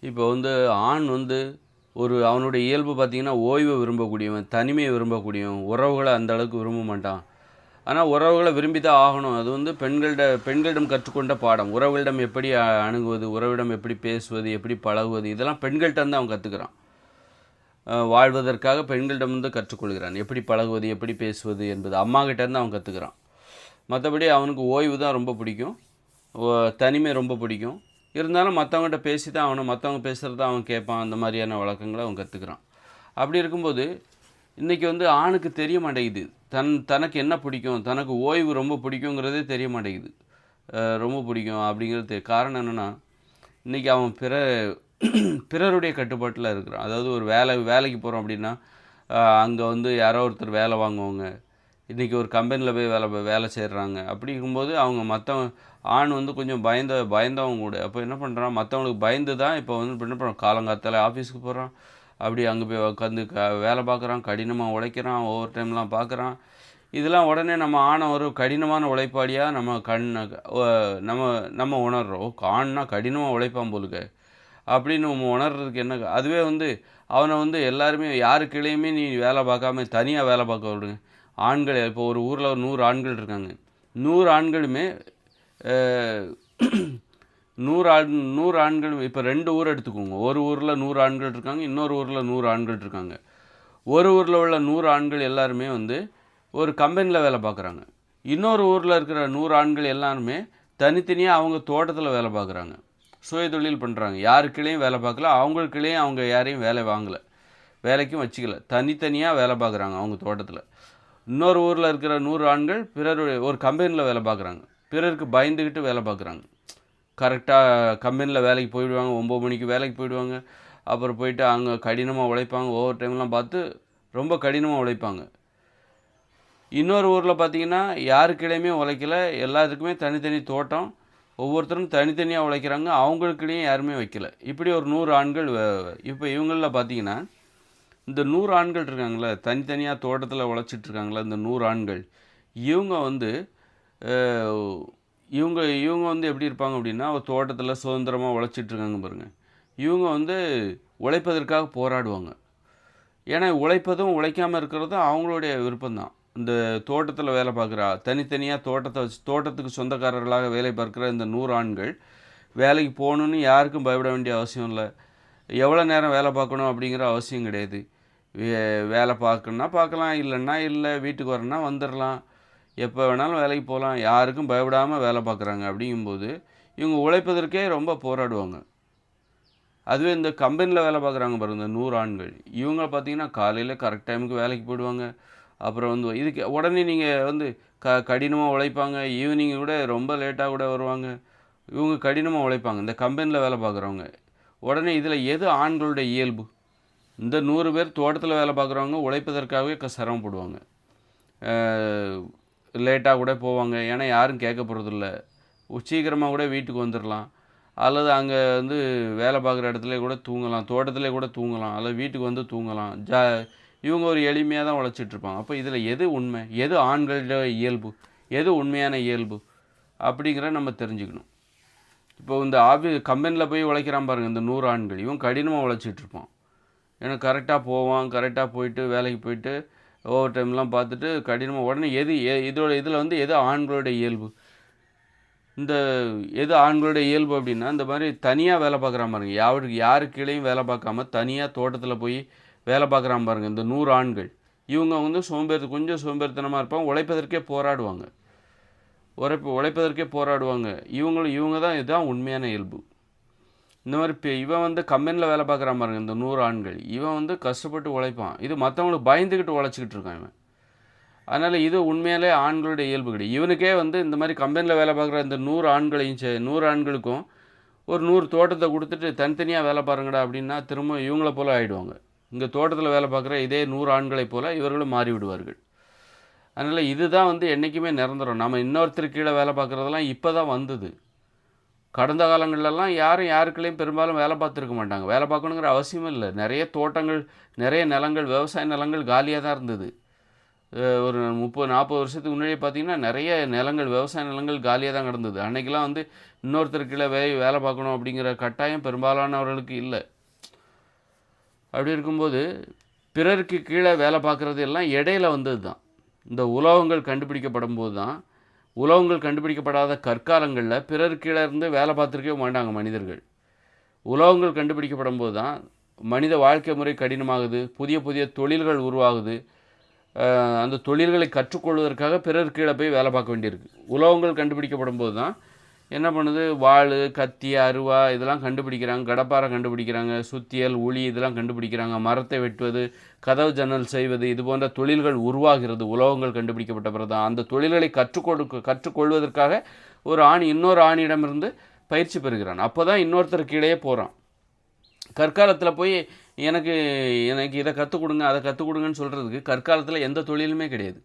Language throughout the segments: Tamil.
இப்போ வந்து ஆண் வந்து ஒரு அவனுடைய இயல்பு பார்த்திங்கன்னா ஓய்வை விரும்பக்கூடியவன் தனிமையை விரும்பக்கூடியவன் உறவுகளை அந்த அளவுக்கு விரும்ப மாட்டான். ஆனால் உறவுகளை விரும்பி தான் ஆகணும். அது வந்து பெண்கள்ட பெண்களிடம் கற்றுக்கொண்ட பாடம். உறவுகளிடம் எப்படி அணுகுவது உறவிடம் எப்படி பேசுவது எப்படி பழகுவது இதெல்லாம் பெண்கள்கிட்ட வந்து அவன் கற்றுக்கிறான் வாழ்வதற்காக பெண்களிடம் வந்து கற்றுக்கொள்கிறான். எப்படி பழகுவது எப்படி பேசுவது என்பது அம்மா அவன் கற்றுக்கிறான் மற்றபடி அவனுக்கு ஓய்வு தான் ரொம்ப பிடிக்கும். ஓ- தனிமை ரொம்ப பிடிக்கும். இருந்தாலும் மற்றவங்ககிட்ட பேசி தான் அவனை மற்றவங்க பேசுகிறத அவன் கேட்பான் அந்த மாதிரியான வழக்கங்களை அவன் கற்றுக்கிறான் அப்படி இருக்கும்போது இன்றைக்கி வந்து ஆணுக்கு தெரிய மாட்டேங்குது. தன் தனக்கு என்ன பிடிக்கும் தனக்கு ஓய்வு ரொம்ப பிடிக்குங்கிறதே தெரிய மாட்டேங்குது. ரொம்ப பிடிக்கும் அப்படிங்கிறது காரணம் என்னென்னா இன்றைக்கி அவன் பிற பிறருடைய கட்டுப்பாட்டில் இருக்கிறான். அதாவது ஒரு வேலை வேலைக்கு போகிறோம் அப்படின்னா அங்கே வந்து யாரோ ஒருத்தர் வேலை வாங்குவாங்க. இன்றைக்கி ஒரு கம்பெனியில் போய் வேலை வேலை செய்கிறாங்க அப்படி இருக்கும்போது அவங்க மற்றவங்க ஆண் வந்து கொஞ்சம் பயந்த பயந்தவங்க கூட. அப்போ என்ன பண்ணுறான் மற்றவங்களுக்கு பயந்து தான் இப்போ வந்து என்ன பண்ணுறான் காலங்காத்தால் ஆஃபீஸுக்கு போகிறான் அப்படி அங்கே போய் உட்காந்து க வேலை பார்க்குறான் கடினமாக உழைக்கிறான் ஓவர் டைம்லாம் பார்க்குறான். இதெல்லாம் உடனே நம்ம ஆணை ஒரு கடினமான உழைப்பாளியாக நம்ம கண் நம்ம நம்ம உணர்றோம். ஆண்னா கடினமாக உழைப்பான் போலுக்க அப்படின்னு நம்ம உணர்றதுக்கு என்ன அதுவே வந்து அவனை வந்து எல்லாருமே யாரு கீழேயுமே நீ வேலை பார்க்காம தனியாக வேலை பார்க்க விடுங்க. ஆண்கள் இப்போ ஒரு ஊரில் ஒரு நூறு ஆண்கள் இருக்காங்க. நூறு ஆண்களுமே நூறு ஆண் நூறு ஆண்கள் இப்போ ரெண்டு ஊர் எடுத்துக்கோங்க. ஒரு ஊரில் நூறு ஆண்கள் இருக்காங்க இன்னொரு ஊரில் நூறு ஆண்கள் இருக்காங்க. ஒரு ஊரில் உள்ள நூறு ஆண்கள் எல்லாருமே வந்து ஒரு கம்பெனியில் வேலை பார்க்குறாங்க இன்னொரு ஊரில் இருக்கிற நூறு ஆண்கள் எல்லாருமே தனித்தனியாக அவங்க தோட்டத்தில் வேலை பார்க்குறாங்க சுய தொழில் பண்ணுறாங்க யாருக்குள்ளேயும் வேலை பார்க்கல அவங்களுக்குள்ளேயும் அவங்க யாரையும் வேலை வாங்கலை. வேலைக்கும் வச்சுக்கல. தனித்தனியாக வேலை பார்க்குறாங்க அவங்க தோட்டத்தில். இன்னொரு ஊரில் இருக்கிற நூறு ஆண்கள் பிறருடைய ஒரு கம்பெனியில் வேலை பார்க்குறாங்க. பிறருக்கு பயந்துக்கிட்டு வேலை பார்க்குறாங்க. கரெக்டாக கம்பெனியில் வேலைக்கு போயிடுவாங்க ஒம்பது மணிக்கு வேலைக்கு போயிடுவாங்க. அப்புறம் போயிட்டு அங்கே கடினமாக உழைப்பாங்க ஓவர் டைம்லாம் பார்த்து ரொம்ப கடினமாக உழைப்பாங்க. இன்னொரு ஊரில் பார்த்தீங்கன்னா யாருக்கிடையுமே உழைக்கல. எல்லாத்துக்குமே தனித்தனி தோட்டம். ஒவ்வொருத்தரும் தனித்தனியாக உழைக்கிறாங்க. அவங்களுக்கிடையும் யாருமே வைக்கல. இப்படி ஒரு நூறு ஆண்கள் இப்போ இவங்களில் பார்த்தீங்கன்னா இந்த நூறு ஆண்கள் இருக்காங்களே தனித்தனியாக தோட்டத்தில் உழைச்சிட்டு இருக்காங்களே இந்த நூறு ஆண்கள் இவங்க வந்து இவங்க இவங்க வந்து எப்படி இருப்பாங்க அப்படின்னா ஒரு தோட்டத்தில் சுதந்திரமாக உழைச்சிட்டு இருக்காங்க பாருங்க. இவங்க வந்து உழைப்பதற்காக போராடுவாங்க. ஏன்னா உழைப்பதும் உழைக்காமல் இருக்கிறதும் அவங்களுடைய விருப்பம்தான். இந்த தோட்டத்தில் வேலை பார்க்குறா தனித்தனியாக தோட்டத்தை வச்சு தோட்டத்துக்கு சொந்தக்காரர்களாக வேலை பார்க்குற இந்த நூறு ஆண்கள் வேலைக்கு போகணுன்னு யாருக்கும் பயப்பட வேண்டிய அவசியம் இல்லை. எவ்வளோ நேரம் வேலை பார்க்கணும் அப்படிங்கிற அவசியம் கிடையாது. வே- வேலை பார்க்கணுன்னா பார்க்கலாம் இல்லைன்னா இல்லை வீட்டுக்கு வரணும்னா வந்துடலாம். எப்போ வேணாலும் வேலைக்கு போகலாம். யாருக்கும் பயப்படாமல் வேலை பார்க்குறாங்க. அப்படிங்கும்போது இவங்க உழைப்பதற்கே ரொம்ப போராடுவாங்க. அதுவே இந்த கம்பெனியில் வேலை பார்க்குறாங்க பாருங்க இந்த நூறு ஆண்கள். இவங்க பார்த்தீங்கன்னா காலையில் கரெக்ட் டைமுக்கு வேலைக்கு போயிடுவாங்க. அப்புறம் வந்து இதுக்கு உடனே நீங்கள் வந்து க கடினமாக உழைப்பாங்க. ஈவினிங் கூட ரொம்ப லேட்டாக கூட வருவாங்க. இவங்க கடினமாக உழைப்பாங்க. இந்த கம்பெனியில் வேலை பார்க்குறவங்க. உடனே இதில் எது ஆண்களுடைய இயல்பு? இந்த நூறு பேர் தோட்டத்தில் வேலை பார்க்குறவங்க உழைப்பதற்காகவே சிரமப்படுவாங்க லேட்டாக கூட போவாங்க. ஏன்னா யாரும் கேட்க போகிறதில்ல சீக்கிரமாக கூட வீட்டுக்கு வந்துடலாம் அல்லது அங்கே வந்து வேலை பார்க்குற இடத்துல கூட தூங்கலாம். தோட்டத்திலே கூட தூங்கலாம். அல்லது வீட்டுக்கு வந்து தூங்கலாம். ஜா இவங்க ஒரு எளிமையாக தான் உழைச்சிட்டு இருப்பாங்க. அப்போ இதில் எது உண்மை? எது ஆண்களோட இயல்பு? எது உண்மையான இயல்பு? அப்படிங்கிற நம்ம தெரிஞ்சுக்கணும். இப்போ இந்த ஆஃபீஸ் கம்பெனியில் போய் உழைக்கிறான் பாருங்கள் இந்த நூறு ஆண்கள். இவன் கடினமாக உழைச்சிட்ருப்பான் ஏன்னா கரெக்டாக போவான் கரெக்டாக போயிட்டு வேலைக்கு போயிட்டு ஓவர் டைம்லாம் பார்த்துட்டு கடினமாக உடனே எது எ- இதோட இதில் வந்து எது ஆண்களுடைய இயல்பு? இந்த எது ஆண்களுடைய இயல்பு அப்படின்னா இந்த மாதிரி தனியாக வேலை பார்க்குறா பாருங்க. யாருக்கு யாரு கீழேயும் வேலை பார்க்காம தனியாக தோட்டத்தில் போய் வேலை பார்க்குறா பாருங்க இந்த நூறு ஆண்கள். இவங்க வந்து சோம்பேறி கொஞ்சம் சோம்பேறித்தனமாக இருப்பாங்க உழைப்பதற்கே போராடுவாங்க. உழைப்பு உழைப்பதற்கே போராடுவாங்க. இவங்களும் இவங்க தான் இதுதான் உண்மையான இயல்பு. இந்த மாதிரி இப்போ இவன் வந்து கம்பெனியில் வேலை பார்க்குறான் பாருங்க இந்த நூறு ஆண்கள். இவன் வந்து கஷ்டப்பட்டு உழைப்பான். இது மற்றவங்களுக்கு பயந்துக்கிட்டு உழைச்சிக்கிட்டு இருக்கான் இவன். அதனால் இது உண்மையாலே ஆண்களுடைய இயல்பு கிடையாது. இவனுக்கே வந்து இந்த மாதிரி கம்பெனியில் வேலை பார்க்குற இந்த நூறு ஆண்களையும் சே நூறு ஆண்களுக்கும் ஒரு நூறு தோட்டத்தை கொடுத்துட்டு தனித்தனியாக வேலை பாருங்கடா அப்படின்னா திரும்ப இவங்கள போல் ஆகிடுவாங்க இங்கே தோட்டத்தில் வேலை பார்க்குற இதே நூறு ஆண்களை போல் இவர்களும் மாறி விடுவார்கள். அதனால் இதுதான் வந்து என்றைக்குமே நிரந்தரம். நம்ம இன்னொருத்தர் கீழே வேலை பார்க்குறதெல்லாம் இப்போ தான் வந்தது. கடந்த காலங்கள்லலாம் யாரும் யாருக்குள்ளேயும் பெரும்பாலும் வேலை பார்த்துருக்க மாட்டாங்க. வேலை பார்க்கணுங்கிற அவசியமும் இல்லை. நிறைய தோட்டங்கள் நிறைய நிலங்கள் விவசாய நிலங்கள் காலியாக தான் இருந்தது. ஒரு முப்பது நாற்பது வருஷத்துக்கு முன்னாடி பார்த்திங்கன்னா நிறைய நிலங்கள் விவசாய நிலங்கள் காலியாக தான் கிடந்தது. அன்றைக்கெலாம் வந்து இன்னொருத்தர் கீழே வே வேலை பார்க்கணும் அப்படிங்கிற கட்டாயம் பெரும்பாலானவர்களுக்கு இல்லை. அப்படி இருக்கும்போது பிறருக்கு கீழே வேலை பார்க்குறது எல்லாம் இடையில வந்தது தான். இந்த உலோகங்கள் கண்டுபிடிக்கப்படும் போது தான் உலோகங்கள் கண்டுபிடிக்கப்படாத கற்காலங்களில் பிறர் கீழே இருந்து வேலை பார்த்துருக்கவே மாட்டாங்க மனிதர்கள். உலோகங்கள் கண்டுபிடிக்கப்படும் போது தான் மனித வாழ்க்கை முறை கடினமாகுது புதிய புதிய தொழில்கள் உருவாகுது. அந்த தொழில்களை கற்றுக்கொள்வதற்காக பிறர் கீழே போய் வேலை பார்க்க வேண்டியிருக்கு. உலோகங்கள் கண்டுபிடிக்கப்படும் போது தான் என்ன பண்ணுது? வாள் கத்தி அருவா இதெல்லாம் கண்டுபிடிக்கிறாங்க. கடப்பாரை கண்டுபிடிக்கிறாங்க. சுத்தியல் உளி இதெல்லாம் கண்டுபிடிக்கிறாங்க. மரத்தை வெட்டுவது கதவு ஜன்னல் செய்வது இது போன்ற தொழில்கள் உருவாகிறது. உலோகங்கள் கண்டுபிடிக்கப்பட்ட பிறகு தான். அந்த தொழில்களை கற்றுக்கொடு கற்றுக்கொள்வதற்காக ஒரு ஆண் இன்னொரு ஆணிடமிருந்து பயிற்சி பெறுகிறான். அப்போ தான் இன்னொருத்தருக்கு இடையே போகிறான் கற்காலத்தில் போய் எனக்கு எனக்கு இதை கற்றுக் கொடுங்க அதை கற்றுக் கொடுங்கன்னு சொல்கிறதுக்கு கற்காலத்தில் எந்த தொழிலுமே கிடையாது.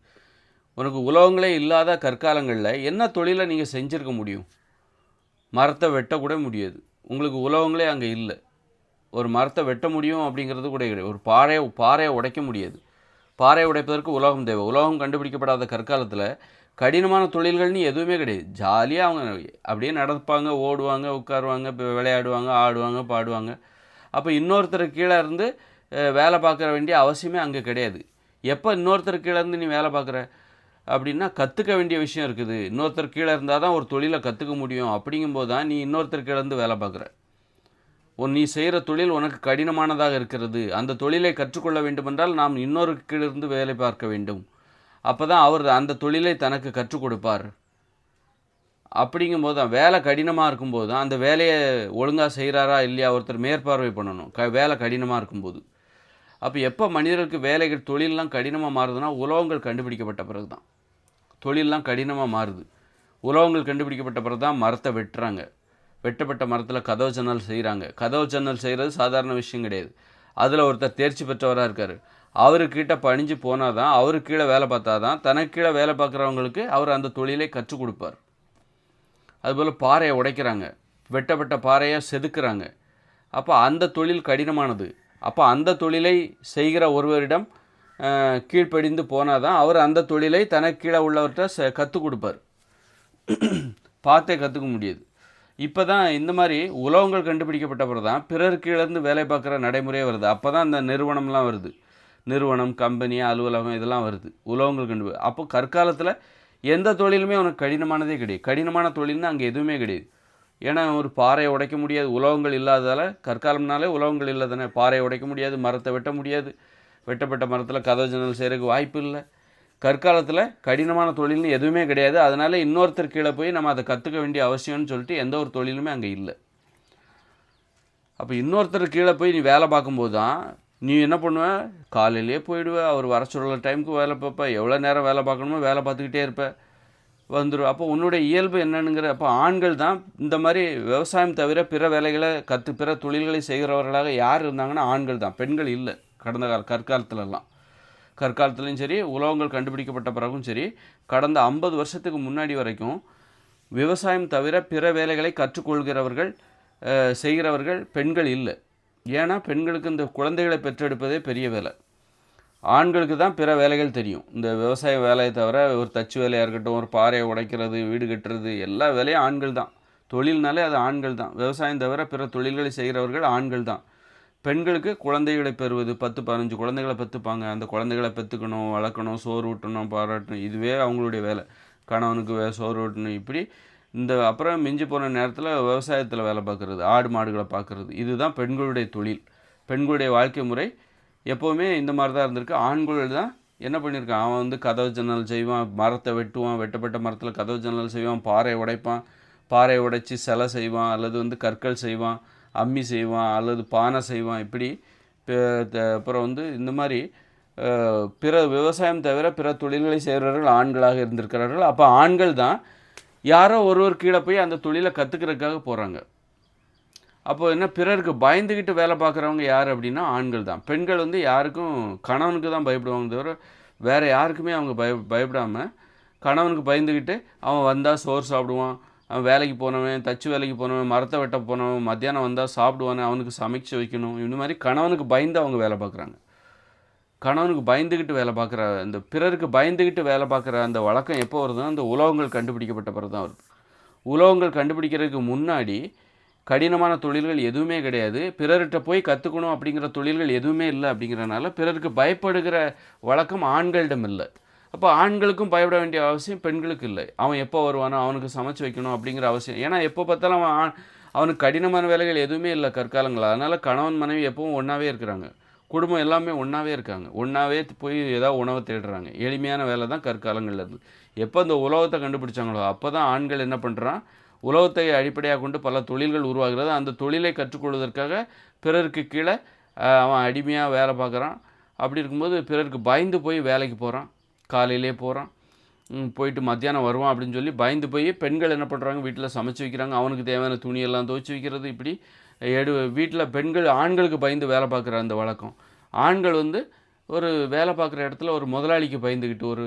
உனக்கு உலோகங்களே இல்லாத கற்காலங்களில் என்ன தொழிலை நீங்கள் செஞ்சுருக்க முடியும்? மரத்தை வெட்டக்கூட முடியாது. உங்களுக்கு உலகங்களே அங்கே இல்லை. ஒரு மரத்தை வெட்ட முடியும் அப்படிங்கிறது கூட கிடையாது. ஒரு பாறையை பாறையை உடைக்க முடியாது. பாறையை உடைப்பதற்கு உலோகம் தேவை. உலகம் கண்டுபிடிக்கப்படாத கற்காலத்தில் கடினமான தொழில்கள்னு எதுவுமே கிடையாது. ஜாலியாக அவங்க அப்படியே நடப்பாங்க ஓடுவாங்க உட்காருவாங்க விளையாடுவாங்க ஆடுவாங்க பாடுவாங்க. அப்போ இன்னொருத்தர் கீழே இருந்து வேலை பார்க்குற வேண்டிய அவசியமே அங்கே கிடையாது. எப்போ இன்னொருத்தர் கீழே இருந்து நீ வேலை பார்க்குற? அப்படின்னா கற்றுக்க வேண்டிய விஷயம் இருக்குது. இன்னொருத்தர் கீழே இருந்தால் தான் ஒரு தொழிலை கற்றுக்க முடியும். அப்படிங்கும்போது தான் நீ இன்னொருத்தர் கீழே இருந்து வேலை பார்க்குற. உன் நீ செய்கிற தொழில் உனக்கு கடினமானதாக இருக்கிறது. அந்த தொழிலை கற்றுக்கொள்ள வேண்டுமென்றால் நாம் இன்னொரு கீழிருந்து வேலை பார்க்க வேண்டும். அப்போ தான் அவர் அந்த தொழிலை தனக்கு கற்றுக் கொடுப்பார். அப்படிங்கும்போது தான் வேலை கடினமாக இருக்கும்போது தான் அந்த வேலையை ஒழுங்காக செய்கிறாரா இல்லையா ஒருத்தர் மேற்பார்வை பண்ணணும். க வேலை கடினமாக இருக்கும்போது. அப்போ எப்போ மனிதர்களுக்கு வேலைகள் தொழிலெலாம் கடினமாக மாறுதுன்னா உலோகங்கள் கண்டுபிடிக்கப்பட்ட பிறகு தான் தொழிலெலாம் கடினமாக மாறுது. உலோகங்கள் கண்டுபிடிக்கப்பட்ட பிறகு தான் மரத்தை வெட்டுறாங்க. வெட்டப்பட்ட மரத்தில் கதவு ஜன்னல் செய்கிறாங்க கதவு ஜன்னல் செய்கிறது சாதாரண விஷயம் கிடையாது. அதில் ஒருத்தர் தேர்ச்சி பெற்றவராக இருக்கார். அவருக்கிட்ட பணிஞ்சு போனால் தான் அவரு கீழே வேலை பார்த்தா தான் தனக்கு கீழே வேலை பார்க்குறவங்களுக்கு அவர் அந்த தொழிலை கற்றுக் கொடுப்பார். அதுபோல் பாறையை உடைக்கிறாங்க. வெட்டப்பட்ட பாறையை செதுக்கிறாங்க. அப்போ அந்த தொழில் கடினமானது. அப்போ அந்த தொழிலை செய்கிற ஒருவரிடம் கீழ்ப்படிந்து போனால் தான் அவர் அந்த தொழிலை தனக்கு கீழே உள்ளவர்கிட்ட ச கற்றுக் கொடுப்பார். பார்த்தே கற்றுக்க முடியாது. இப்போ தான் இந்த மாதிரி உலகங்கள் கண்டுபிடிக்கப்பட்ட பிறகு தான் பிறர் கீழேருந்து வேலை பார்க்குற நடைமுறையே வருது. அப்போ தான் இந்த நிறுவனம்லாம் வருது. நிறுவனம் கம்பெனி அலுவலகம் இதெல்லாம் வருது. உலோகங்கள் கண்டு அப்போ கற்காலத்தில் எந்த தொழிலுமே அவனுக்கு கடினமானதே கிடையாது. கடினமான தொழில்னு அங்கே எதுவுமே கிடையாது. ஏன்னா ஒரு பாறையை உடைக்க முடியாது. உலோகங்கள் இல்லாததால் கற்காலம்னாலே உலகங்கள் இல்லை தானே பாறையை உடைக்க முடியாது மரத்தை வெட்ட முடியாது. வெட்டப்பட்ட மரத்தில் கதவு ஜன்னல் செய்கிறதுக்கு வாய்ப்பு இல்லை. கற்காலத்தில் கடினமான தொழில்னு எதுவுமே கிடையாது. அதனால் இன்னொருத்தர் கீழே போய் நம்ம அதை கற்றுக்க வேண்டிய அவசியம்னு சொல்லிட்டு எந்த ஒரு தொழிலுமே அங்கே இல்லை. அப்போ இன்னொருத்தர் கீழே போய் நீ வேலை பார்க்கும்போது தான் நீ என்ன பண்ணுவ? காலையிலேயே போயிடுவ. அவர் வர சொல்கிற டைமுக்கு வேலை பார்ப்ப. எவ்வளோ நேரம் வேலை பார்க்கணுமோ வேலை பார்த்துக்கிட்டே இருப்ப. வந்துடும் அப்போ உன்னுடைய இயல்பு என்னன்னுங்கிற அப்போ ஆண்கள் தான் இந்த மாதிரி விவசாயம் தவிர பிற வேலைகளை கற்று பிற தொழில்களை செய்கிறவர்களாக யார் இருந்தாங்கன்னா ஆண்கள் தான். பெண்கள் இல்லை. கடந்த கால கற்காலத்துலலாம். கற்காலத்துலேயும் சரி உலோகங்கள் கண்டுபிடிக்கப்பட்ட பிறகும் சரி கடந்த ஐம்பது வருஷத்துக்கு முன்னாடி வரைக்கும் விவசாயம் தவிர பிற வேலைகளை கற்றுக்கொள்கிறவர்கள் செய்கிறவர்கள் பெண்கள் இல்லை. ஏன்னா பெண்களுக்கு இந்த குழந்தைகளை பெற்றெடுப்பதே பெரிய வேலை. ஆண்களுக்கு தான் பிற வேலைகள் தெரியும். இந்த விவசாய வேலையை தவிர ஒரு தச்சு வேலையாக இருக்கட்டும் ஒரு பாறையை உடைக்கிறது வீடு கட்டுறது எல்லா வேலையும் ஆண்கள் தான். தொழில்னாலே அது ஆண்கள் தான். விவசாயம் தவிர பிற தொழில்களை செய்கிறவர்கள் ஆண்கள் தான். பெண்களுக்கு குழந்தைகளை பெறுவது பத்து பதினஞ்சு குழந்தைகளை பெற்றுப்பாங்க அந்த குழந்தைகளை பெற்றுக்கணும் வளர்க்கணும் சோறு ஊட்டணும் பாராட்டணும் இதுவே அவங்களுடைய வேலை. கணவனுக்கு வே சோறு ஊட்டணும் இப்படி. இந்த அப்புறம் மிஞ்சி போன நேரத்தில் விவசாயத்தில் வேலை பார்க்குறது ஆடு மாடுகளை பார்க்குறது. இதுதான் பெண்களுடைய தொழில். பெண்களுடைய வாழ்க்கை முறை எப்போவுமே இந்த மாதிரி தான் இருந்திருக்கு. ஆண்கள் தான் என்ன பண்ணியிருக்கான்? அவன் வந்து கதவு ஜன்னல் செய்வான் மரத்தை வெட்டுவான் வெட்டப்பட்ட மரத்தில் கதவு ஜன்னல் செய்வான் பாறை உடைப்பான். பாறை உடைச்சி சிலை செய்வான் அல்லது வந்து கற்கள் செய்வான். அம்மி செய்வான் அல்லது பானை செய்வான் இப்படி அப்புறம் வந்து இந்த மாதிரி பிற விவசாயம் தவிர பிற தொழில்களை செய்கிறவர்கள் ஆண்களாக இருந்திருக்கிறார்கள். அப்போ ஆண்கள் தான் யாரோ ஒருவர் கீழே போய் அந்த தொழிலை கற்றுக்கிறதுக்காக போகிறாங்க அப்போ என்ன பிறருக்கு பயந்துக்கிட்டு வேலை பார்க்குறவங்க யார் அப்படின்னா ஆண்கள் தான். பெண்கள் வந்து யாருக்கும் கணவனுக்கு தான் பயப்படுவாங்க தவிர வேறு யாருக்குமே அவங்க பய பயப்படாமல் கணவனுக்கு பயந்துக்கிட்டு அவன் வந்தால் சோறு சாப்பிடுவான் வேலைக்கு போனவன் தச்சு வேலைக்கு போனவன் மரத்தை வெட்ட போனவன் மத்தியானம் வந்தால் சாப்பிடுவானே அவனுக்கு சமைச்சு வைக்கணும். இந்த மாதிரி கணவனுக்கு பயந்து அவங்க வேலை பார்க்குறாங்க. கணவனுக்கு பயந்துக்கிட்டு வேலை பார்க்குற இந்த பிறருக்கு பயந்துக்கிட்டு வேலை பார்க்குற அந்த வழக்கம் எப்போ வருதுன்னா அந்த உலோகங்கள் கண்டுபிடிக்கப்பட்ட பிறகு தான் வருது. உலோகங்கள் கண்டுபிடிக்கிறதுக்கு முன்னாடி கடினமான தொழில்கள் எதுவுமே கிடையாது. பிறர்கிட்ட போய் கற்றுக்கணும் அப்படிங்கிற தொழில்கள் எதுவுமே இல்லை அப்படிங்கிறனால பிறருக்கு பயப்படுகிற வழக்கம் ஆண்களிடம் இல்லை. அப்போ ஆண்களுக்கும் பயப்பட வேண்டிய அவசியம் பெண்களுக்கு இல்லை. அவன் எப்போ வருவானோ அவனுக்கு சமைச்சு வைக்கணும் அப்படிங்கிற அவசியம். ஏன்னா எப்போ பார்த்தாலும் அவன் ஆண் அவனுக்கு கடினமான வேலைகள் எதுவுமே இல்லை கற்காலங்கள் அதனால் கணவன் மனைவி எப்பவும் ஒன்றாவே இருக்கிறாங்க. குடும்பம் எல்லாமே ஒன்றாவே இருக்காங்க. ஒன்றாவே போய் ஏதாவது உணவை தேடுறாங்க. எளிமையான வேலை தான் கற்காலங்களில் இருந்து. எப்போ இந்த உலகத்தை கண்டுபிடிச்சாங்களோ அப்போ தான் ஆண்கள் என்ன பண்ணுறான் உலகத்தை அடிப்படையாக கொண்டு பல தொழில்கள் உருவாகிறது. அந்த தொழிலை கற்றுக்கொள்வதற்காக பிறருக்கு கீழே அவன் அடிமையாக வேலை பார்க்குறான். அப்படி இருக்கும்போது பிறருக்கு பயந்து போய் வேலைக்கு போகிறான் காலையிலே போகிறான் போயிட்டு மத்தியானம் வருவான் அப்படின்னு சொல்லி பயந்து போய் பெண்கள் என்ன பண்ணுறாங்க வீட்டில் சமைச்சு வைக்கிறாங்க. அவனுக்கு தேவையான துணியெல்லாம் துவைச்சி வைக்கிறது இப்படி. எடு வீட்டில் பெண்கள் ஆண்களுக்கு பயந்து வேலை பார்க்குற அந்த வழக்கம். ஆண்கள் வந்து ஒரு வேலை பார்க்குற இடத்துல ஒரு முதலாளிக்கு பயந்துக்கிட்டு ஒரு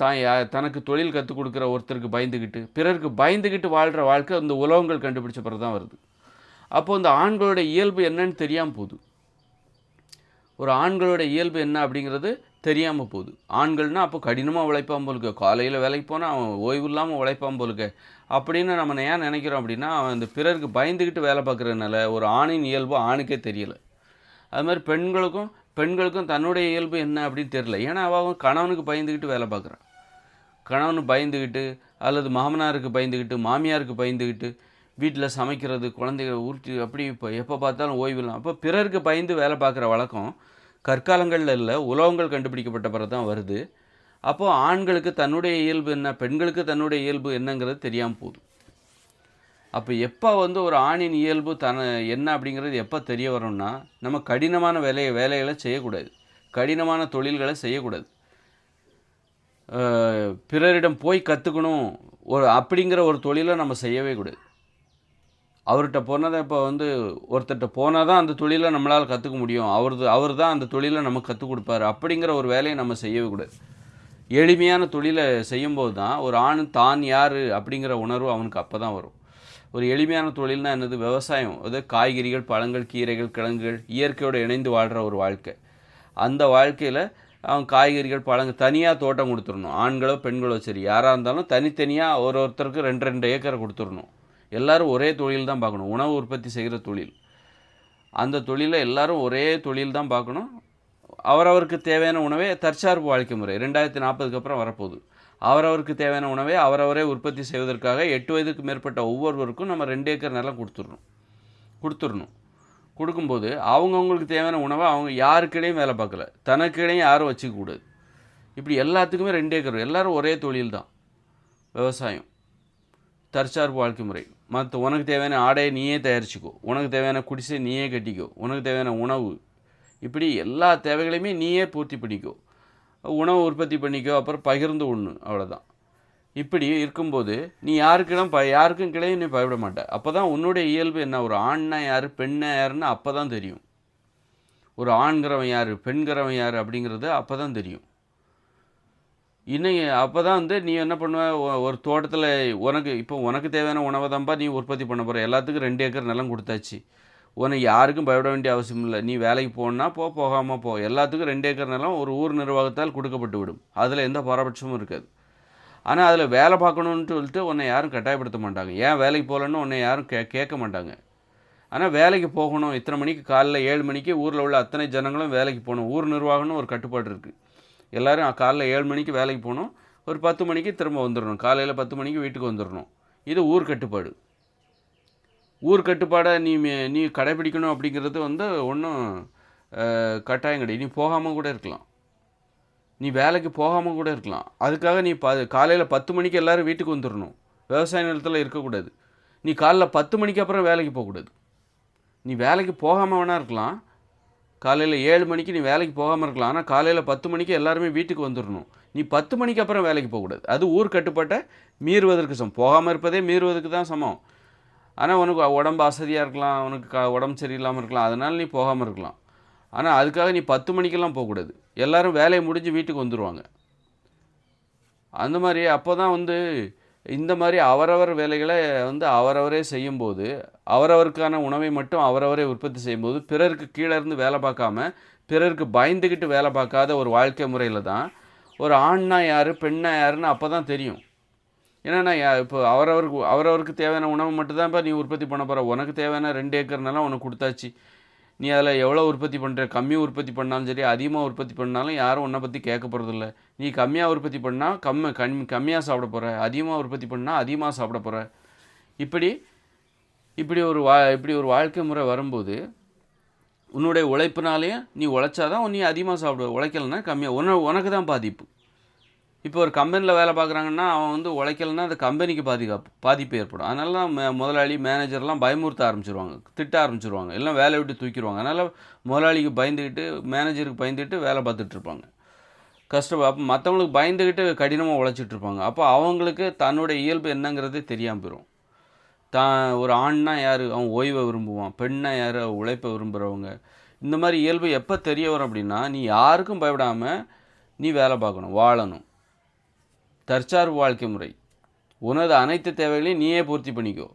தான் தனக்கு தொழில் கற்றுக் கொடுக்குற ஒருத்தருக்கு பயந்துக்கிட்டு பிறருக்கு பயந்துக்கிட்டு வாழ்கிற வாழ்க்கை அந்த உலகங்கள் கண்டுபிடிச்ச பிறகு தான் வருது. அப்போது அந்த ஆண்களோட இயல்பு என்னன்னு தெரியாமல் போகுது. ஒரு ஆண்களோட இயல்பு என்ன அப்படிங்கிறது தெரியாமல் போகுது. ஆண்கள்னா அப்போ கடினமாக உழைப்பான் போலுக்க. காலையில் வேலைக்கு போனால் அவன் ஓய்வு இல்லாமல் உழைப்பான் போலுக்க. அப்படின்னு நம்ம ஏன் நினைக்கிறோம் அப்படின்னா அவன் அந்த பிறருக்கு பயந்துக்கிட்டு வேலை பார்க்குறதுனால ஒரு ஆணின் இயல்பு ஆணுக்கே தெரியல. அது மாதிரி பெண்களுக்கும் பெண்களுக்கும் தன்னுடைய இயல்பு என்ன அப்படின்னு தெரியல. ஏன்னா அவன் கணவனுக்கு பயந்துக்கிட்டு வேலை பார்க்குறான். கணவனு பயந்துக்கிட்டு அல்லது மாமனாருக்கு பயந்துக்கிட்டு மாமியாருக்கு பயந்துக்கிட்டு வீட்டில் சமைக்கிறது குழந்தைகளை உருட்டி அப்படி இப்போ எப்போ பார்த்தாலும் ஓய்வு இல்லாம. அப்போ பிறருக்கு பயந்து வேலை பார்க்குற வழக்கம் கற்காலங்களில் இல்லை உலகங்கள் கண்டுபிடிக்கப்பட்ட பிறகு தான் வருது. அப்போது ஆண்களுக்கு தன்னுடைய இயல்பு என்ன பெண்களுக்கு தன்னுடைய இயல்பு என்னங்கிறது தெரியாமல் போகுது அப்போ எப்போ வந்து ஒரு ஆணின் இயல்பு தன என்ன அப்படிங்கிறது எப்போ தெரிய வரும்னா நம்ம கடினமான வேலையை வேலைகளை செய்யக்கூடாது. கடினமான தொழில்களை செய்யக்கூடாது. பிறரிடம் போய் கற்றுக்கணும் ஒரு அப்படிங்கிற ஒரு தொழிலை நம்ம செய்யவே கூடாது. அவர்கிட்ட போனதை இப்போ வந்து ஒருத்தர்கிட்ட போனால் தான் அந்த தொழிலை நம்மளால் கற்றுக்க முடியும். அவரது அவர் தான் அந்த தொழிலை நமக்கு கற்றுக் கொடுப்பாரு. அப்படிங்கிற ஒரு வேலையை நம்ம செய்யவே கூடாது. எளிமையான தொழிலை செய்யும்போது தான் ஒரு ஆண் தான் யார் அப்படிங்கிற உணர்வு அவனுக்கு அப்போ தான் வரும். ஒரு எளிமையான தொழில்னா என்னது? விவசாயம். அது காய்கறிகள் பழங்கள் கீரைகள் கிழங்குகள் இயற்கையோடு இணைந்து வாழ்கிற ஒரு வாழ்க்கை. அந்த வாழ்க்கையில் அவன் காய்கறிகள் பழங்கள் தனியாக தோட்டம் கொடுத்துடணும். ஆண்களோ பெண்களோ சரி யாராக இருந்தாலும் தனித்தனியாக ஒரு ஒருத்தருக்கு ரெண்டு ரெண்டு ஏக்கரை கொடுத்துடணும். எல்லாரும் ஒரே தொழில் தான் பார்க்கணும். உணவு உற்பத்தி செய்கிற தொழில். அந்த தொழிலை எல்லோரும் ஒரே தொழில் தான் பார்க்கணும். அவரவருக்கு தேவையான உணவே தற்சார்பு வாழ்க்கை முறை. ரெண்டாயிரத்தி நாற்பதுக்கு அப்புறம் வரப்போகுது. அவரவருக்கு தேவையான உணவை அவரவரே உற்பத்தி செய்வதற்காக எட்டு வயதுக்கு மேற்பட்ட ஒவ்வொருவருக்கும் நம்ம ரெண்டு ஏக்கர் நிலம் கொடுத்துடணும். கொடுத்துடணும். கொடுக்கும்போது அவங்கவுங்களுக்கு தேவையான உணவை அவங்க யாருக்கிடையும் வேலை பார்க்கல. தனக்கிடையும் யாரும் வச்சுக்கக்கூடாது. இப்படி எல்லாத்துக்குமே ரெண்டு ஏக்கர். எல்லாரும் ஒரே தொழில் தான். விவசாயம். தற்சார்பு வாழ்க்கை முறை. மற்ற உனக்கு தேவையான ஆடையை நீயே தயாரிச்சுக்கோ. உனக்கு தேவையான குடிசை நீயே கட்டிக்கோ. உனக்கு தேவையான உணவு. இப்படி எல்லா தேவைகளையுமே நீயே பூர்த்தி பண்ணிக்கோ. உணவு உற்பத்தி பண்ணிக்கோ. அப்புறம் பகிர்ந்து உண்ணு. அவ்வளோதான் இப்படி இருக்கும்போது நீ யாருக்கிடம் ப யாருக்கும் கிடையாது நீ பயப்பட மாட்ட. அப்போ தான் உன்னுடைய இயல்பு என்ன? ஒரு ஆண்னா யார்? பெண்ணா யாருன்னு அப்போ தான் தெரியும். ஒரு ஆண்கிறவன் யார்? பெண்கிறவன் யார்? அப்படிங்கிறது அப்போ தான் தெரியும். இன்னும் அப்போ தான் வந்து நீ என்ன பண்ணுவ? ஒரு தோட்டத்தில் உனக்கு இப்போ உனக்கு தேவையான உணவை தான்ப்பா நீ உற்பத்தி பண்ண போகிற எல்லாத்துக்கும் ரெண்டு ஏக்கர் நிலம் கொடுத்தாச்சு. உனக்கு யாருக்கும் பயப்பட வேண்டிய அவசியம் இல்லை. நீ வேலைக்கு போகணுன்னா போ போகாமல் போ. எல்லாத்துக்கும் ரெண்டு ஏக்கர் நிலம் ஒரு ஊர் நிர்வாகத்தால் கொடுக்கப்பட்டு விடும். அதில் எந்த பாரபட்சமும் இருக்காது. ஆனால் அதில் வேலை பார்க்கணுன்ட்டு சொல்லிட்டு உன்னை யாரும் கட்டாயப்படுத்த மாட்டாங்க. ஏன் வேலைக்கு போகலன்னு உன்னை யாரும் கே கேட்க மாட்டாங்க. ஆனால் வேலைக்கு போகணும். இத்தனை மணிக்கு காலைல ஏழு மணிக்கு ஊரில் உள்ள அத்தனை ஜனங்களும் வேலைக்கு போகணும். ஊர் நிர்வாகம்னு ஒரு கட்டுப்பாடு இருக்குது எல்லோரும் காலைல ஏழு மணிக்கு வேலைக்கு போகணும். ஒரு பத்து மணிக்கு திரும்ப வந்துடணும் காலையில் பத்து மணிக்கு வீட்டுக்கு வந்துடணும் இது ஊர் கட்டுப்பாடு. ஊர் கட்டுப்பாடை நீ நீ கடைபிடிக்கணும் அப்படிங்கிறது வந்து ஒன்றும் கட்டாயம் கிடையாது. நீ போகாமல் கூட இருக்கலாம். நீ வேலைக்கு போகாமல் கூட இருக்கலாம். அதுக்காக நீ ப காலையில் பத்து மணிக்கு எல்லோரும் வீட்டுக்கு வந்துடணும் விவசாய நிலத்தில் இருக்கக்கூடாது. நீ காலைல பத்து மணிக்கு அப்புறம் வேலைக்கு போகக்கூடாது. நீ வேலைக்கு போகாமல் வேணா இருக்கலாம். காலையில் ஏழு மணிக்கு நீ வேலைக்கு போகாமல் இருக்கலாம். ஆனால் காலையில் பத்து மணிக்கு எல்லாருமே வீட்டுக்கு வந்துடணும் நீ பத்து மணிக்கு அப்புறம் வேலைக்கு போகக்கூடாது. அது ஊர் கட்டுப்பாட்டை மீறுவதற்கு சமம். போகாமல் இருப்பதே மீறுவதற்கு தான் சமம். ஆனால் உனக்கு உடம்பு அசதியாக இருக்கலாம். உனக்கு க உடம்பு சரியில்லாமல் இருக்கலாம். அதனால் நீ போகாமல் இருக்கலாம். ஆனால் அதுக்காக நீ பத்து மணிக்கெல்லாம் போகக்கூடாது. எல்லோரும் வேலையை முடிஞ்சு வீட்டுக்கு வந்துடுவாங்க அந்த மாதிரி அப்போ தான் வந்து இந்த மாதிரி அவரவர் வேலைகளை வந்து அவரவரே செய்யும்போது அவரவருக்கான உணவை மட்டும் அவரவரே உற்பத்தி செய்யும்போது பிறருக்கு கீழே இருந்து வேலை பார்க்காம பிறருக்கு பயந்துக்கிட்டு வேலை பார்க்காத ஒரு வாழ்க்கை முறையில் தான் ஒரு ஆண்னா யார் பெண்ணா யாருன்னு அப்போ தான் தெரியும். ஏன்னா நான் இப்போ அவரவருக்கு அவரவருக்கு தேவையான உணவு மட்டும்தான் இப்போ நீ உற்பத்தி பண்ண போகிற உனக்கு தேவையான ரெண்டு ஏக்கர் நிலம் உனக்கு கொடுத்தாச்சு. நீ அதில் எவ்வளோ உற்பத்தி பண்ணுற? கம்மியாக உற்பத்தி பண்ணாலும் சரி அதிகமாக உற்பத்தி பண்ணாலும் யாரும் உன்னை பற்றி கேட்க போகிறதில்ல நீ கம்மியாக உற்பத்தி பண்ணால் கம்மி கம் கம்மியாக சாப்பிட போகிற அதிகமாக உற்பத்தி பண்ணால் அதிகமாக சாப்பிட போகிற இப்படி இப்படி ஒரு வா இப்படி ஒரு வாழ்க்கை முறை வரும்போது உன்னுடைய உழைப்பினாலேயும் நீ உழைச்சாதான் நீ அதிகமாக சாப்பிடுவ. உழைக்கலைன்னா கம்மியாக உன உனக்கு தான் பாதிப்பு. இப்போ ஒரு கம்பெனியில் வேலை பார்க்குறாங்கன்னா அவன் வந்து உழைக்கலைன்னா அந்த கம்பெனிக்கு பாதிக்காப்பு பாதிப்பு ஏற்படும். அதனால மே முதலாளி மேனேஜர்லாம் பயமுறுத்த ஆரம்பிச்சிருவாங்க. திட்ட ஆரம்பிச்சிருவாங்க. எல்லாம் வேலையை விட்டு தூக்கிடுவாங்க. அதனால் முதலாளிக்கு பயந்துக்கிட்டு மேனேஜருக்கு பயந்துக்கிட்டு வேலை பார்த்துட்டு இருப்பாங்க கஷ்டம் அப்போ மற்றவங்களுக்கு பயந்துக்கிட்டு கடினமாக உழைச்சிட்டு இருப்பாங்க அப்போ அவங்களுக்கு தன்னோட இயல்பு என்னங்கிறதே தெரியாமல் போயிடும் தான் ஒரு ஆண்னா யார்? அவன் ஓய்வை விரும்புவான். பெண்ணா யார்? உழைப்பை விரும்புகிறவங்க இந்த மாதிரி இயல்பு எப்போ தெரிய வரும் அப்படின்னா நீ யாருக்கும் பயப்படாமல் நீ வேலை பார்க்கணும் வாழணும். தற்சார்பு வாழ்க்கை முறை. உனது அனைத்து தேவைகளையும் நீயே பூர்த்தி பண்ணிக்கோ.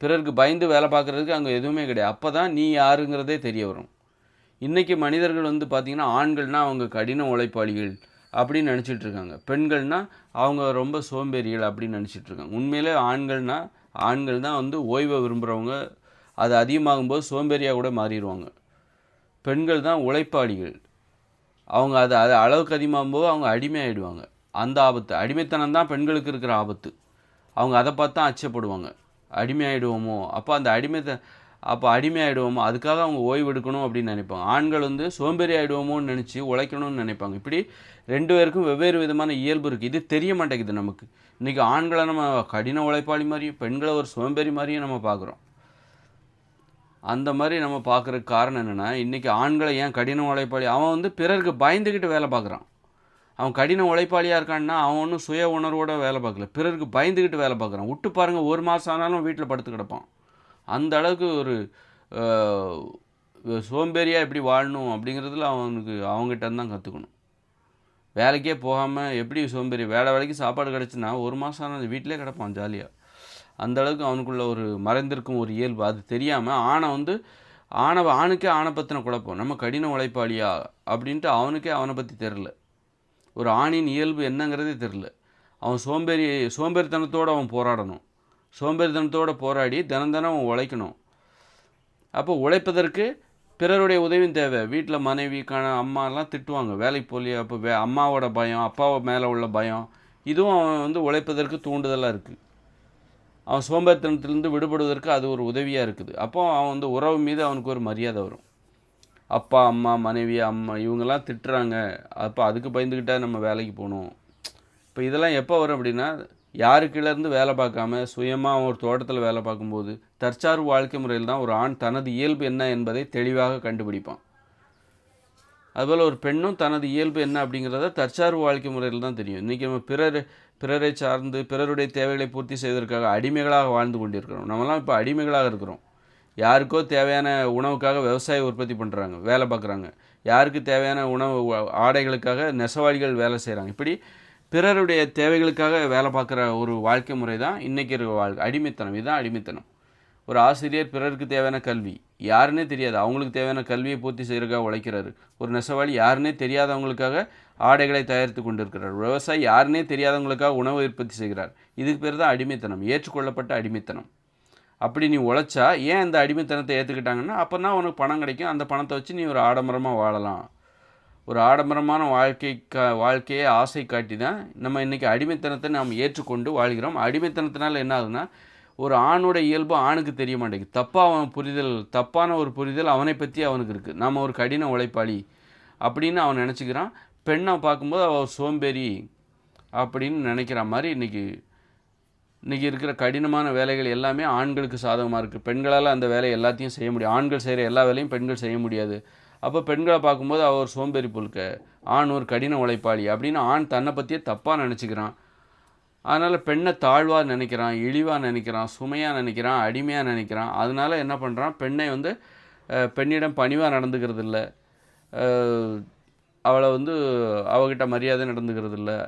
பிறருக்கு பயந்து வேலை பார்க்குறதுக்கு அங்கே எதுவுமே கிடையாது. அப்போ தான் நீ யாருங்கிறதே தெரிய வரும். இன்றைக்கி மனிதர்கள் வந்து பார்த்திங்கன்னா ஆண்கள்னால் அவங்க கடின உழைப்பாளிகள் அப்படின்னு நினச்சிட்டு இருக்காங்க. பெண்கள்னால் அவங்க ரொம்ப சோம்பேறிகள் அப்படின்னு நினச்சிட்டு இருக்காங்க. உண்மையிலே ஆண்கள்னால் ஆண்கள் தான் வந்து ஓய்வை விரும்புகிறவங்க அது அதிகமாகும்போது சோம்பேறியாக கூட மாறிடுவாங்க. பெண்கள் தான் உழைப்பாளிகள். அவங்க அது அது அளவுக்கு அதிகமாகும்போது அவங்க அடிமையாகிடுவாங்க அந்த ஆபத்து. அடிமைத்தனம் தான் பெண்களுக்கு இருக்கிற ஆபத்து. அவங்க அதை பார்த்து தான் அச்சப்படுவாங்க. அடிமையாயிடுவோமோ? அப்போ அந்த அடிமைத்த அப்போ அடிமையாயிடுவோமோ? அதுக்காக அவங்க ஓய்வு எடுக்கணும் அப்படின்னு நினைப்பாங்க. ஆண்கள் வந்து சோம்பேறி ஆகிடுவோமோன்னு நினச்சி உழைக்கணும்னு நினைப்பாங்க. இப்படி ரெண்டு பேருக்கும் வெவ்வேறு விதமான இயல்பு இருக்குது இது தெரிய மாட்டேங்குது நமக்கு. இன்றைக்கி ஆண்களை நம்ம கடின உழைப்பாளி மாதிரியும் பெண்களை ஒரு சோம்பேறி மாதிரியும் நம்ம பார்க்குறோம். அந்த மாதிரி நம்ம பார்க்குறதுக்கு காரணம் என்னென்னா இன்றைக்கி ஆண்களை ஏன் கடின உழைப்பாளி அவன் வந்து பிறருக்கு பயந்துக்கிட்டு வேலை பார்க்குறான். அவன் கடின உழைப்பாளியாக இருக்கான்னா அவன் ஒன்றும் சுய உணர்வோட வேலை பார்க்கல. பிறருக்கு பயந்துக்கிட்டு வேலை பார்க்குறான். விட்டு பாருங்கள் ஒரு மாதம் ஆனாலும் வீட்டில் படுத்து கிடப்பான். அந்த அளவுக்கு ஒரு சோம்பேறியாக எப்படி வாழணும் அப்படிங்கிறதுல அவனுக்கு அவங்ககிட்ட தான் கற்றுக்கணும் வேலைக்கே போகாமல் எப்படி சோம்பேறி வேலை வேலைக்கு சாப்பாடு கிடச்சுன்னா ஒரு மாதம் ஆனால் வீட்டிலே கிடப்பான் ஜாலியாக அந்த அளவுக்கு அவனுக்குள்ள ஒரு மறைந்திருக்கும் ஒரு இயல்பு. அது தெரியாமல் ஆணை வந்து ஆணவ ஆணுக்கே ஆணை பற்றின குழப்பம். நம்ம கடின உழைப்பாளியா அப்படின்ட்டு அவனுக்கே அவனை பற்றி தெரில ஒரு ஆணின் இயல்பு என்னங்கிறதே தெரில அவன் சோம்பேறி சோம்பேறித்தனத்தோடு அவன் போராடணும். சோம்பேறித்தனத்தோடு போராடி தினம் தினம் அவன் உழைக்கணும். அப்போ உழைப்பதற்கு பிறருடைய உதவியும் தேவை. வீட்டில் மனைவி கண அம்மாலாம் திட்டுவாங்க. வேலைக்கு போலியா அப்போ வே அம்மாவோட பயம் அப்பாவை மேலே உள்ள பயம் இதுவும் அவன் வந்து உழைப்பதற்கு தூண்டுதலாக இருக்குது அவன் சோம்பேறித்தனத்திலிருந்து விடுபடுவதற்கு அது ஒரு உதவியாக இருக்குது. அப்போ அவன் வந்து உறவு மீது அவனுக்கு ஒரு மரியாதை வரும். அப்பா அம்மா மனைவி அம்மா இவங்கெல்லாம் திட்டுறாங்க. அப்போ அதுக்கு பயந்துக்கிட்டால் நம்ம வேலைக்கு போகணும். இப்போ இதெல்லாம் எப்போ வரும் அப்படின்னா யாருக்கிலேருந்து வேலை பார்க்காம சுயமாக ஒரு தோட்டத்தில் வேலை பார்க்கும்போது தற்சார்பு வாழ்க்கை முறையில் தான் ஒரு ஆண் தனது இயல்பு என்ன என்பதை தெளிவாக கண்டுபிடிப்பான். அதுபோல் ஒரு பெண்ணும் தனது இயல்பு என்ன அப்படிங்கிறத தற்சார்பு வாழ்க்கை முறையில் தான் தெரியும். இன்றைக்கி நம்ம பிறர் பிறரை சார்ந்து பிறருடைய தேவைகளை பூர்த்தி செய்வதற்காக அடிமைகளாக வாழ்ந்து கொண்டிருக்கிறோம். நம்மலாம் இப்போ அடிமைகளாக இருக்கிறோம். யாருக்கோ தேவையான உணவுக்காக விவசாய உற்பத்தி பண்ணுறாங்க வேலை பார்க்குறாங்க. யாருக்கு தேவையான உணவு ஆடைகளுக்காக நெசவாளிகள் வேலை செய்கிறாங்க இப்படி பிறருடைய தேவைகளுக்காக வேலை பார்க்குற ஒரு வாழ்க்கை முறை தான் இன்றைக்கி இருக்கிற வாழ்க்கை. அடிமைத்தனம். இதுதான் அடிமைத்தனம். ஒரு ஆசிரியர் பிறருக்கு தேவையான கல்வி. யாருன்னே தெரியாது. அவங்களுக்கு தேவையான கல்வியை பூர்த்தி செய்கிறக்காக உழைக்கிறாரு. ஒரு நெசவாளி யாருன்னே தெரியாதவங்களுக்காக ஆடைகளை தயாரித்து கொண்டிருக்கிறார். விவசாயி யாருன்னே தெரியாதவங்களுக்காக உணவு உற்பத்தி செய்கிறார். இதுக்கு பேர் தான் அடிமைத்தனம். ஏற்றுக்கொள்ளப்பட்ட அடிமைத்தனம். அப்படி நீ உழைச்சா ஏன் இந்த அடிமைத்தனத்தை ஏற்றுக்கிட்டாங்கன்னா அப்போ தான் உனக்கு பணம் கிடைக்கும். அந்த பணத்தை வச்சு நீ ஒரு ஆடம்பரமாக வாழலாம். ஒரு ஆடம்பரமான வாழ்க்கை கா வாழ்க்கையை ஆசை காட்டி தான் நம்ம இன்றைக்கி அடிமைத்தனத்தை நாம் ஏற்றுக்கொண்டு வாழ்கிறோம். அடிமைத்தனத்தினால் என்ன ஆகுதுன்னா ஒரு ஆணோட இயல்பு ஆணுக்கு தெரிய மாட்டேங்குது. தப்பாக அவன் புரிதல் தப்பான ஒரு புரிதல் அவனை பற்றி அவனுக்கு இருக்குது நம்ம ஒரு கடின உழைப்பாளி அப்படின்னு அவன் நினச்சிக்கிறான். பெண்ணை பார்க்கும்போது அவள் சோம்பேறி அப்படின்னு நினைக்கிற மாதிரி இன்றைக்கி இன்றைக்கி இருக்கிற கடினமான வேலைகள் எல்லாமே ஆண்களுக்கு சாதகமாக இருக்குது பெண்களால் அந்த வேலையை எல்லாத்தையும் செய்ய முடியும். ஆண்கள் செய்கிற எல்லா வேலையும் பெண்கள் செய்ய முடியாது. அப்போ பெண்களை பார்க்கும்போது அவர் ஒரு சோம்பேறி புழுக்க ஆண் ஒரு கடின உழைப்பாளி அப்படின்னு ஆண் தன்னை பற்றியே தப்பாக நினச்சிக்கிறான். அதனால் பெண்ணை தாழ்வாக நினைக்கிறான் இழிவாக நினைக்கிறான் சுமையாக நினைக்கிறான் அடிமையாக நினைக்கிறான். அதனால என்ன பண்ணுறான் பெண்ணை வந்து பெண்ணிடம் பணிவாக நடந்துக்கிறது இல்லை அவளை வந்து அவகிட்ட மரியாதை நடந்துக்கிறது இல்லை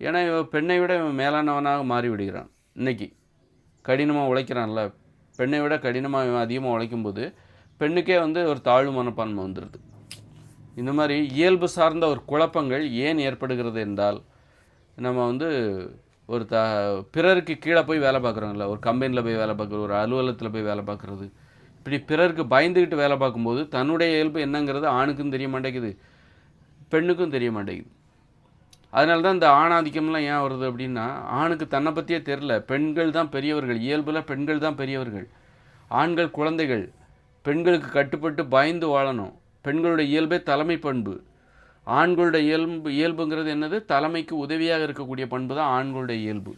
ஏன்னா இவன் பெண்ணை விட இவன் மேலானவனாக மாறி விடுகிறான் இன்னைக்கு கடினமாக உழைக்கிறான்ல. பெண்ணை விட கடினமாக இவன் அதிகமாக உழைக்கும்போது பெண்ணுக்கே வந்து ஒரு தாழ்வு மனப்பான்மை வந்துடுது இந்த மாதிரி இயல்பு சார்ந்த ஒரு குழப்பங்கள் ஏன் ஏற்படுகிறது என்றால் நம்ம வந்து ஒரு த பிறருக்கு கீழே போய் வேலை பார்க்குறோம்ல. ஒரு கம்பெனியில் போய் வேலை பார்க்குறது ஒரு அலுவலகத்தில் போய் வேலை பார்க்குறது. இப்படி பிறருக்கு பயந்துக்கிட்டு வேலை பார்க்கும்போது தன்னுடைய இயல்பு என்னங்கிறது ஆணுக்கும் தெரிய மாட்டேங்குது பெண்ணுக்கும் தெரிய மாட்டேங்குது. அதனால தான் இந்த ஆணாதிக்கம்லாம் ஏன் வருது அப்படின்னா ஆணுக்கு தன்னை பற்றியே தெரில பெண்கள் தான் பெரியவர்கள். இயல்பில் பெண்கள் தான் பெரியவர்கள். ஆண்கள் குழந்தைகள். பெண்களுக்கு கட்டுப்பட்டு பயந்து வாழணும். பெண்களுடைய இயல்பே தலைமை பண்பு. ஆண்களுடைய இயல்பு இயல்புங்கிறது என்னது? தலைமைக்கு உதவியாக இருக்கக்கூடிய பண்பு தான் ஆண்களுடைய இயல்பு.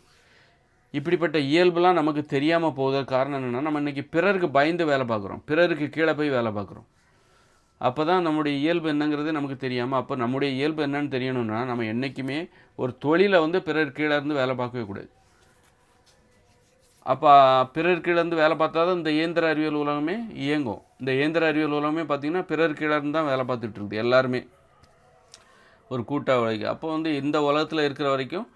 இப்படிப்பட்ட இயல்புலாம் நமக்கு தெரியாமல் போவதற்கு காரணம் என்னென்னா நம்ம இன்றைக்கி பிறருக்கு பயந்து வேலை பார்க்குறோம். பிறருக்கு கீழே போய் வேலை பார்க்குறோம். அப்போ தான் நம்முடைய இயல்பு என்னங்கிறது நமக்கு தெரியாமல் அப்போ நம்முடைய இயல்பு என்னன்னு தெரியணும்னா நம்ம என்றைக்குமே ஒரு தொழிலை வந்து பிறர் கீழே இருந்து வேலை பார்க்கவே கூடாது. அப்போ பிறர் கீழே இருந்து வேலை பார்த்தா தான் இந்த இயந்திர அறிவியல் உலகமே இயங்கும். இந்த இயந்திர அறிவியல் உலகமே பார்த்திங்கன்னா பிறர் கீழே இருந்து தான் வேலை பார்த்துட்டு இருக்குது எல்லாருமே. ஒரு கூட்ட உலக அப்போ வந்து இந்த உலகத்தில் இருக்கிற வரைக்கும்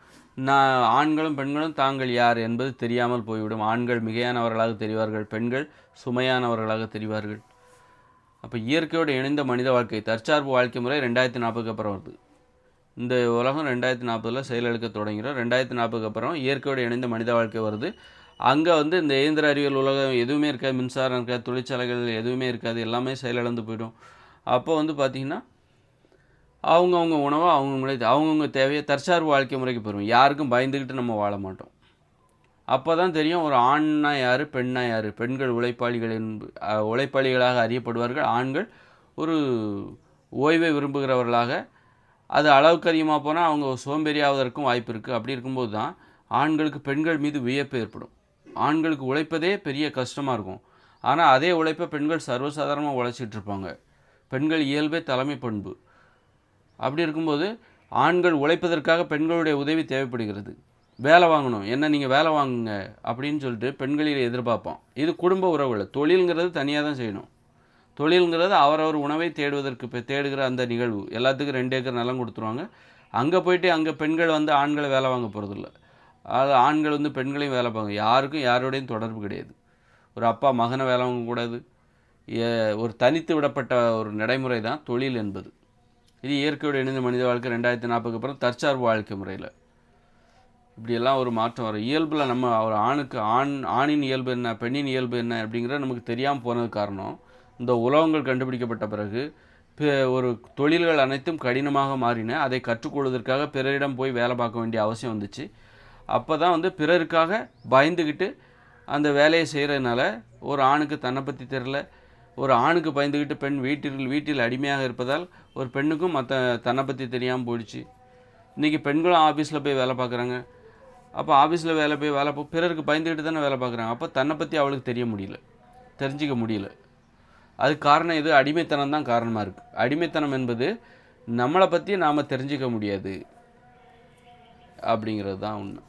நான் ஆண்களும் பெண்களும் தாங்கள் யார் என்பது தெரியாமல் போய்விடும். ஆண்கள் மிகையானவர்களாக தெரிவார்கள் பெண்கள் சுமையானவர்களாக தெரிவார்கள். அப்போ இயற்கையோடு இணைந்த மனித வாழ்க்கை தற்சார்பு வாழ்க்கை முறை ரெண்டாயிரத்தி நாற்பதுக்கு அப்புறம் வருது. இந்த உலகம் ரெண்டாயிரத்தி நாற்பதில் செயலெழுக்க தொடங்குகிறோம் ரெண்டாயிரத்தி நாற்பதுக்கு அப்புறம் இயற்கையோடு இணைந்த மனித வாழ்க்கை வருது. அங்கே வந்து இந்த இயந்திர அறிவியல் உலகம் எதுவுமே இருக்காது மின்சாரம் இருக்காது தொழிற்சாலைகள் எதுவுமே இருக்காது எல்லாமே செயலிழந்து போயிடும். அப்போ வந்து பார்த்திங்கன்னா அவங்கவுங்க உணவை அவங்கவுங்களே அவங்கவுங்க தேவையை தற்சார்பு வாழ்க்கை முறைக்கு போயிடும் யாருக்கும் பயந்துக்கிட்டு நம்ம வாழ மாட்டோம். அப்போ தான் தெரியும் ஒரு ஆண்னா யார் பெண்ணா யார்? பெண்கள் உழைப்பாளிகள் என்பு உழைப்பாளிகளாக அறியப்படுவார்கள். ஆண்கள் ஒரு ஓய்வை விரும்புகிறவர்களாக. அது அளவுக்கு அதிகமாக போனால் அவங்க சோம்பேறியாவதற்கும் வாய்ப்பு இருக்குது அப்படி இருக்கும்போது தான் ஆண்களுக்கு பெண்கள் மீது வியப்பு ஏற்படும். ஆண்களுக்கு உழைப்பதே பெரிய கஷ்டமாக இருக்கும். ஆனால் அதே உழைப்பை பெண்கள் சர்வசாதாரணமாக உழைச்சிட்டு இருப்பாங்க. பெண்கள் இயல்பே தலைமை பண்பு. அப்படி இருக்கும்போது ஆண்கள் உழைப்பதற்காக பெண்களுடைய உதவி தேவைப்படுகிறது. வேலை வாங்கணும். என்ன நீங்கள் வேலை வாங்குங்க அப்படின்னு சொல்லிட்டு பெண்களில் எதிர்பார்ப்போம். இது குடும்ப உறவுகள். தொழிலுங்கிறது தனியாக தான் செய்யணும். தொழிலுங்கிறது அவரவர் உணவை தேடுவதற்கு இப்போ தேடுகிற அந்த நிகழ்வு. எல்லாத்துக்கும் ரெண்டு ஏக்கர் நிலம் கொடுத்துருவாங்க. அங்கே போயிட்டு அங்கே பெண்கள் வந்து ஆண்களை வேலை வாங்க போகிறதில்ல அது ஆண்கள் வந்து பெண்களையும் வேலை பார்க்க யாருக்கும் யாரோடையும் தொடர்பு கிடையாது. ஒரு அப்பா மகனை வேலை வாங்கக்கூடாது. ஏ- ஒரு தனித்து விடப்பட்ட ஒரு நடைமுறை தான் தொழில் என்பது. இது இயற்கையோடு இணைந்த மனித வாழ்க்கை ரெண்டாயிரத்தி நாற்பதுக்கு அப்புறம் தற்சார்பு வாழ்க்கை முறையில். இப்படியெல்லாம் ஒரு மாற்றம் வரும். இயல்பில் நம்ம ஒரு ஆணுக்கு ஆண் ஆணின் இயல்பு என்ன பெண்ணின் இயல்பு என்ன அப்படிங்கிறது நமக்கு தெரியாமல் போனது காரணம். இந்த உலகங்கள் கண்டுபிடிக்கப்பட்ட பிறகு ஒரு தொழில்கள் அனைத்தும் கடினமாக மாறின. அதை கற்றுக்கொள்வதற்காக பிறரிடம் போய் வேலை பார்க்க வேண்டிய அவசியம் வந்துச்சு. அப்போ தான் வந்து பிறருக்காக பயந்துக்கிட்டு அந்த வேலையை செய்கிறதுனால ஒரு ஆணுக்கு தன்னை பற்றி தெரில ஒரு ஆணுக்கு பயந்துக்கிட்டு பெண் வீட்டில் வீட்டில் அடிமையாக இருப்பதால் ஒரு பெண்ணுக்கும் மற்ற தன்னை பற்றி தெரியாமல் போயிடுச்சு. இன்றைக்கி பெண்களும் ஆஃபீஸில் போய் வேலை பார்க்குறாங்க. அப்போ ஆஃபீஸில் வேலை போய் வேலை போ பிறருக்கு பயந்துக்கிட்டு தானே வேலை பார்க்குறாங்க. அப்போ தன்னை பற்றி அவளுக்கு தெரிய முடியல. தெரிஞ்சிக்க முடியல. அதுக்கு காரணம் இது. அடிமைத்தனம் தான் காரணமாக இருக்குது அடிமைத்தனம் என்பது நம்மளை பற்றி நாம் தெரிஞ்சிக்க முடியாது. அப்படிங்கிறது தான் ஒன்று